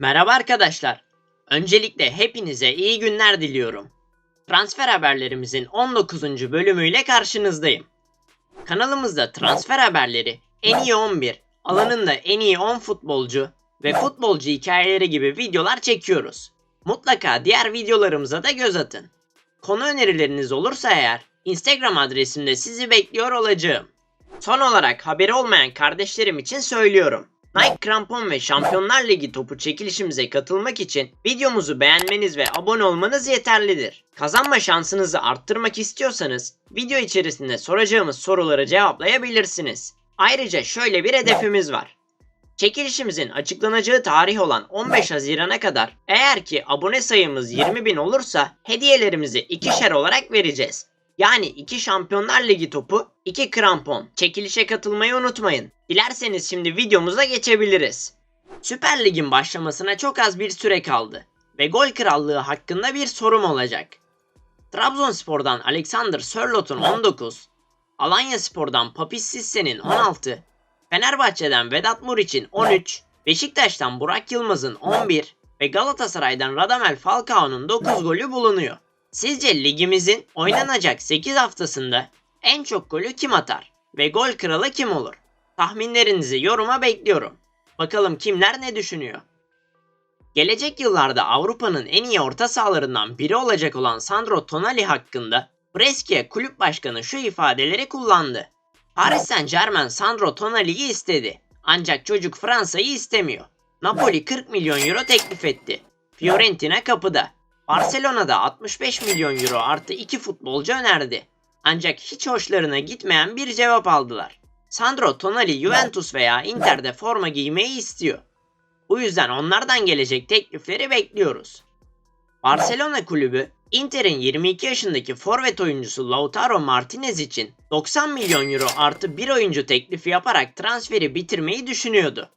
Merhaba arkadaşlar. Öncelikle hepinize iyi günler diliyorum. Transfer haberlerimizin 19. bölümüyle karşınızdayım. Kanalımızda transfer haberleri, en iyi 11, alanında en iyi 10 futbolcu ve futbolcu hikayeleri gibi videolar çekiyoruz. Mutlaka diğer videolarımıza da göz atın. Konu önerileriniz olursa eğer Instagram adresimde sizi bekliyor olacağım. Son olarak haberi olmayan kardeşlerim için söylüyorum. Nike krampon ve Şampiyonlar Ligi topu çekilişimize katılmak için videomuzu beğenmeniz ve abone olmanız yeterlidir. Kazanma şansınızı arttırmak istiyorsanız video içerisinde soracağımız soruları cevaplayabilirsiniz. Ayrıca şöyle bir hedefimiz var. Çekilişimizin açıklanacağı tarih olan 15 Haziran'a kadar eğer ki abone sayımız 20 bin olursa hediyelerimizi ikişer olarak vereceğiz. Yani 2 Şampiyonlar Ligi topu, 2 krampon. Çekilişe katılmayı unutmayın. Dilerseniz şimdi videomuza geçebiliriz. Süper Lig'in başlamasına çok az bir süre kaldı ve gol krallığı hakkında bir sorum olacak. Trabzonspor'dan Alexander Sörlot'un 19, Alanya Spor'dan Papis Sisse'nin 16, Fenerbahçe'den Vedat Muriç'in 13, Beşiktaş'tan Burak Yılmaz'ın 11 ve Galatasaray'dan Radamel Falcao'nun 9 golü bulunuyor. Sizce ligimizin oynanacak 8 haftasında en çok golü kim atar ve gol kralı kim olur? Tahminlerinizi yoruma bekliyorum. Bakalım kimler ne düşünüyor? Gelecek yıllarda Avrupa'nın en iyi orta sahalarından biri olacak olan Sandro Tonali hakkında Brescia kulüp başkanı şu ifadeleri kullandı. Paris Saint Germain Sandro Tonali'yi istedi. Ancak çocuk Fransa'yı istemiyor. Napoli 40 milyon euro teklif etti. Fiorentina kapıda. Barcelona'da 65 milyon euro artı 2 futbolcu önerdi. Ancak hiç hoşlarına gitmeyen bir cevap aldılar. Sandro Tonali Juventus veya Inter'de forma giymeyi istiyor. Bu yüzden onlardan gelecek teklifleri bekliyoruz. Barcelona kulübü Inter'in 22 yaşındaki forvet oyuncusu Lautaro Martinez için 90 milyon euro artı bir oyuncu teklifi yaparak transferi bitirmeyi düşünüyordu.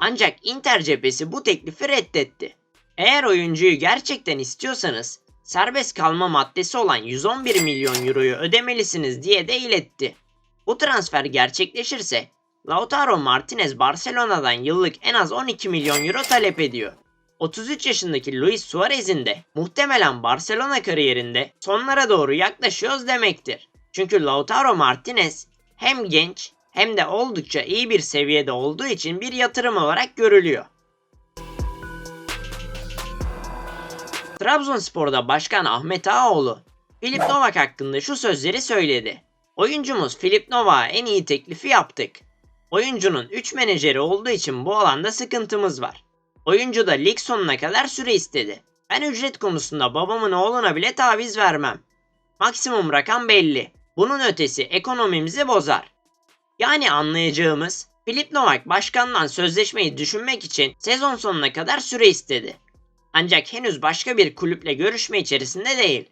Ancak Inter cephesi bu teklifi reddetti. Eğer oyuncuyu gerçekten istiyorsanız serbest kalma maddesi olan 111 milyon euroyu ödemelisiniz diye de iletti. Bu transfer gerçekleşirse Lautaro Martinez Barcelona'dan yıllık en az 12 milyon euro talep ediyor. 33 yaşındaki Luis Suarez'in de muhtemelen Barcelona kariyerinde sonlara doğru yaklaşıyoruz demektir. Çünkü Lautaro Martinez hem genç hem de oldukça iyi bir seviyede olduğu için bir yatırım olarak görülüyor. Trabzonspor'da Başkan Ahmet Ağaoğlu, Filip Novak hakkında şu sözleri söyledi. Oyuncumuz Filip Novak'a en iyi teklifi yaptık. Oyuncunun 3 menajeri olduğu için bu alanda sıkıntımız var. Oyuncu da lig sonuna kadar süre istedi. Ben ücret konusunda babamın oğluna bile taviz vermem. Maksimum rakam belli. Bunun ötesi ekonomimizi bozar. Yani anlayacağımız Filip Novak başkandan sözleşmeyi düşünmek için sezon sonuna kadar süre istedi. Ancak henüz başka bir kulüple görüşme içerisinde değil.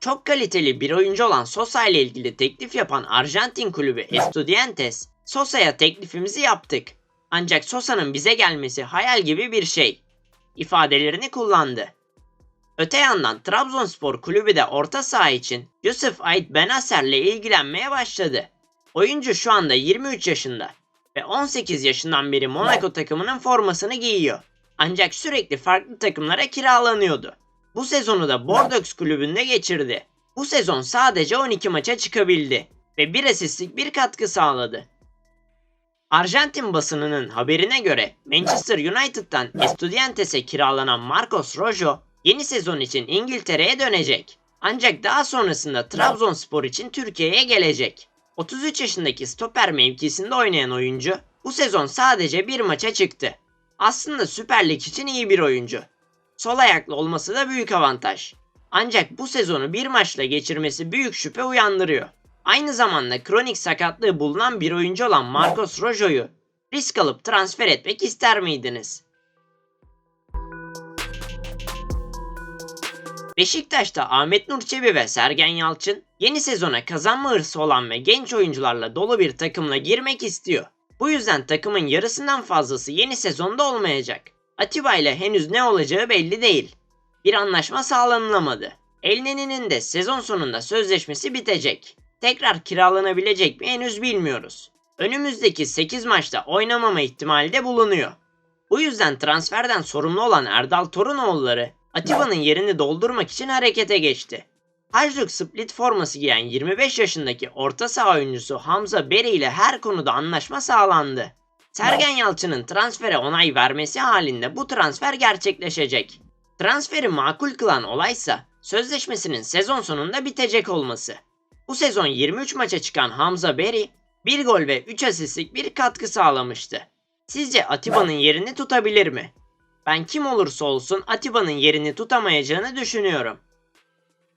Çok kaliteli bir oyuncu olan Sosa ile ilgili teklif yapan Arjantin kulübü Estudiantes, Sosa'ya teklifimizi yaptık. Ancak Sosa'nın bize gelmesi hayal gibi bir şey. ifadelerini kullandı. Öte yandan Trabzonspor kulübü de orta saha için Yusuf Ait Benacer ile ilgilenmeye başladı. Oyuncu şu anda 23 yaşında ve 18 yaşından beri Monaco takımının formasını giyiyor. Ancak sürekli farklı takımlara kiralanıyordu. Bu sezonu da Bordeaux kulübünde geçirdi. Bu sezon sadece 12 maça çıkabildi ve bir asistlik bir katkı sağladı. Arjantin basınının haberine göre Manchester United'dan Estudiantes'e kiralanan Marcos Rojo yeni sezon için İngiltere'ye dönecek. Ancak daha sonrasında Trabzonspor için Türkiye'ye gelecek. 33 yaşındaki stoper mevkisinde oynayan oyuncu bu sezon sadece bir maça çıktı. Aslında Süper Lig için iyi bir oyuncu. Sol ayaklı olması da büyük avantaj. Ancak bu sezonu bir maçla geçirmesi büyük şüphe uyandırıyor. Aynı zamanda kronik sakatlığı bulunan bir oyuncu olan Marcos Rojo'yu risk alıp transfer etmek ister miydiniz? Beşiktaş'ta Ahmet Nur Çebi ve Sergen Yalçın yeni sezona kazanma hırsı olan ve genç oyuncularla dolu bir takımla girmek istiyor. Bu yüzden takımın yarısından fazlası yeni sezonda olmayacak. Atiba ile henüz ne olacağı belli değil. Bir anlaşma sağlanılamadı. Elneni'nin de sezon sonunda sözleşmesi bitecek. Tekrar kiralanabilecek mi henüz bilmiyoruz. Önümüzdeki 8 maçta oynamama ihtimali de bulunuyor. Bu yüzden transferden sorumlu olan Erdal Torunoğulları Atiba'nın yerini doldurmak için harekete geçti. Hajduk Split forması giyen 25 yaşındaki orta saha oyuncusu Hamza Beri ile her konuda anlaşma sağlandı. Sergen Yalçın'ın transfere onay vermesi halinde bu transfer gerçekleşecek. Transferi makul kılan olaysa sözleşmesinin sezon sonunda bitecek olması. Bu sezon 23 maça çıkan Hamza Beri 1 gol ve 3 asistlik bir katkı sağlamıştı. Sizce Atiba'nın yerini tutabilir mi? Ben kim olursa olsun Atiba'nın yerini tutamayacağını düşünüyorum.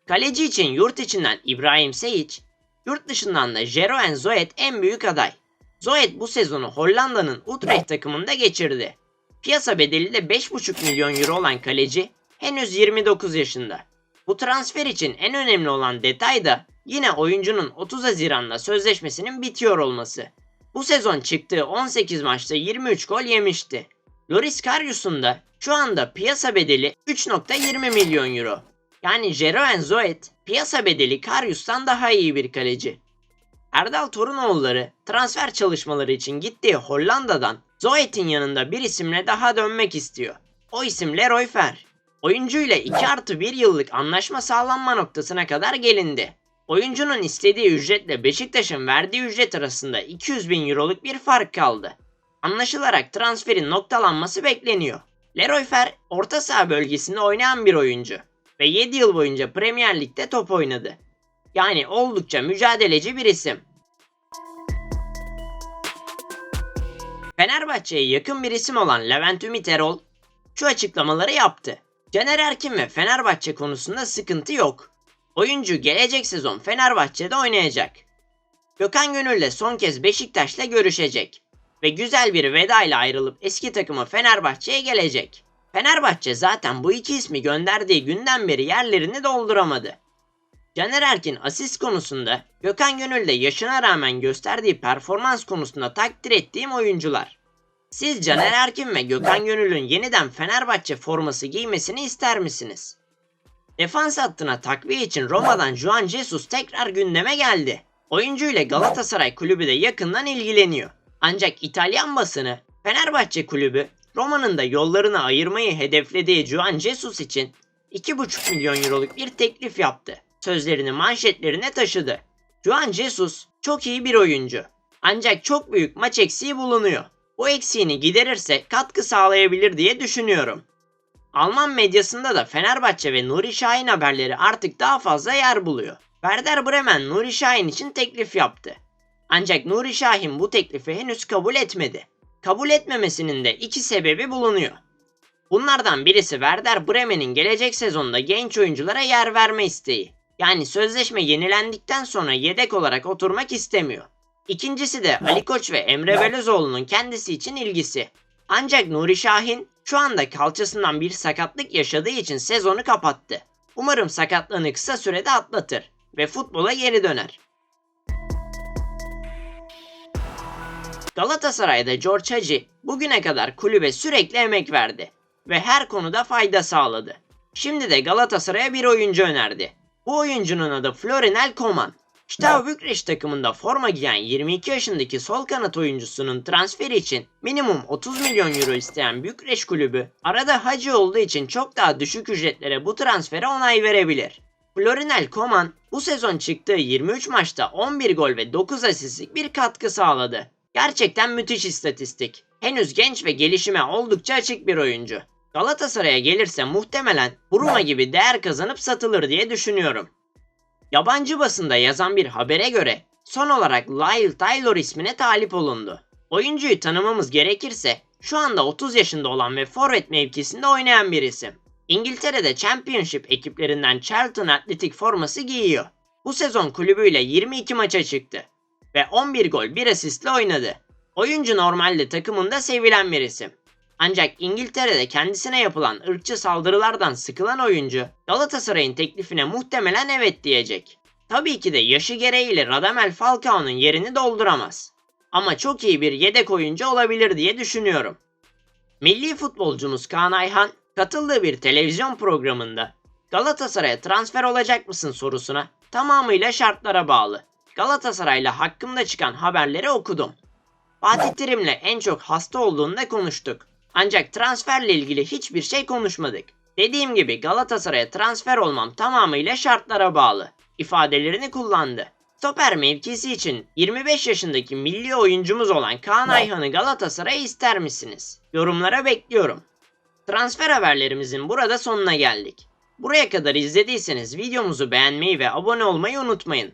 Kaleci için yurt içinden İbrahim Seyic, yurt dışından da Jeroen Zoet en büyük aday. Zoet bu sezonu Hollanda'nın Utrecht takımında geçirdi. Piyasa bedeli de 5,5 milyon euro olan kaleci henüz 29 yaşında. Bu transfer için en önemli olan detay da yine oyuncunun 30 Haziran'da sözleşmesinin bitiyor olması. Bu sezon çıktığı 18 maçta 23 gol yemişti. Loris Karius'un da şu anda piyasa bedeli 3.20 milyon euro. Yani Jeroen Zoet piyasa bedeli Karius'tan daha iyi bir kaleci. Erdal Torunoğulları transfer çalışmaları için gittiği Hollanda'dan Zoet'in yanında bir isimle daha dönmek istiyor. O isim Leroy Fer. Oyuncuyla 2 artı 1 yıllık anlaşma sağlanma noktasına kadar gelindi. Oyuncunun istediği ücretle Beşiktaş'ın verdiği ücret arasında 200 bin euroluk bir fark kaldı. Anlaşılarak transferin noktalanması bekleniyor. Leroy Fer orta saha bölgesinde oynayan bir oyuncu ve 7 yıl boyunca Premier Lig'de top oynadı. Yani oldukça mücadeleci bir isim. Fenerbahçe'ye yakın bir isim olan Levent Ümit Erol şu açıklamaları yaptı. Caner Erkin ve Fenerbahçe konusunda sıkıntı yok. Oyuncu gelecek sezon Fenerbahçe'de oynayacak. Gökhan Gönül de son kez Beşiktaş'la görüşecek ve güzel bir veda ile ayrılıp eski takımı Fenerbahçe'ye gelecek. Fenerbahçe zaten bu iki ismi gönderdiği günden beri yerlerini dolduramadı. Caner Erkin asist konusunda, Gökhan Gönül de yaşına rağmen gösterdiği performans konusunda takdir ettiğim oyuncular. Siz Caner Erkin ve Gökhan Gönül'ün yeniden Fenerbahçe forması giymesini ister misiniz? Defans hattına takviye için Roma'dan Juan Jesus tekrar gündeme geldi. Oyuncu ile Galatasaray kulübü de yakından ilgileniyor. Ancak İtalyan basını Fenerbahçe kulübü Roma'nın da yollarını ayırmayı hedeflediği Juan Jesus için 2,5 milyon euroluk bir teklif yaptı. Sözlerini manşetlerine taşıdı. Juan Jesus çok iyi bir oyuncu. Ancak çok büyük maç eksiği bulunuyor. Bu eksiğini giderirse katkı sağlayabilir diye düşünüyorum. Alman medyasında da Fenerbahçe ve Nuri Şahin haberleri artık daha fazla yer buluyor. Werder Bremen Nuri Şahin için teklif yaptı. Ancak Nuri Şahin bu teklifi henüz kabul etmedi. Kabul etmemesinin de iki sebebi bulunuyor. Bunlardan birisi Werder Bremen'in gelecek sezonda genç oyunculara yer verme isteği. Yani sözleşme yenilendikten sonra yedek olarak oturmak istemiyor. İkincisi de Ali Koç ve Emre Belözoğlu'nun kendisi için ilgisi. Ancak Nuri Şahin şu anda kalçasından bir sakatlık yaşadığı için sezonu kapattı. Umarım sakatlığını kısa sürede atlatır ve futbola geri döner. Galatasaray'da George Hagi bugüne kadar kulübe sürekli emek verdi ve her konuda fayda sağladı. Şimdi de Galatasaray'a bir oyuncu önerdi. Bu oyuncunun adı Florinel Koman. Steaua Bükreş takımında forma giyen 22 yaşındaki sol kanat oyuncusunun transferi için minimum 30 milyon euro isteyen Bükreş kulübü arada hacı olduğu için çok daha düşük ücretlere bu transfere onay verebilir. Florinel Koman bu sezon çıktığı 23 maçta 11 gol ve 9 asistlik bir katkı sağladı. Gerçekten müthiş istatistik. Henüz genç ve gelişime oldukça açık bir oyuncu. Galatasaray'a gelirse muhtemelen Bruma gibi değer kazanıp satılır diye düşünüyorum. Yabancı basında yazan bir habere göre son olarak Lyle Taylor ismine talip olundu. Oyuncuyu tanımamız gerekirse şu anda 30 yaşında olan ve forvet mevkisinde oynayan bir isim. İngiltere'de Championship ekiplerinden Charlton Athletic forması giyiyor. Bu sezon kulübüyle 22 maça çıktı ve 11 gol 1 asistle oynadı. Oyuncu normalde takımında sevilen bir isim. Ancak İngiltere'de kendisine yapılan ırkçı saldırılardan sıkılan oyuncu Galatasaray'ın teklifine muhtemelen evet diyecek. Tabii ki de yaşı gereğiyle Radamel Falcao'nun yerini dolduramaz. Ama çok iyi bir yedek oyuncu olabilir diye düşünüyorum. Milli futbolcumuz Kaan Ayhan katıldığı bir televizyon programında Galatasaray'a transfer olacak mısın sorusuna tamamıyla şartlara bağlı. Galatasaray'la hakkımda çıkan haberleri okudum. Fatih Terim'le en çok hasta olduğunda konuştuk. Ancak transferle ilgili hiçbir şey konuşmadık. Dediğim gibi Galatasaray'a transfer olmam tamamıyla şartlara bağlı ifadelerini kullandı. Stoper mevkisi için 25 yaşındaki milli oyuncumuz olan Kaan Ayhan'ı Galatasaray'a ister misiniz? Yorumlara bekliyorum. Transfer haberlerimizin burada sonuna geldik. Buraya kadar izlediyseniz videomuzu beğenmeyi ve abone olmayı unutmayın.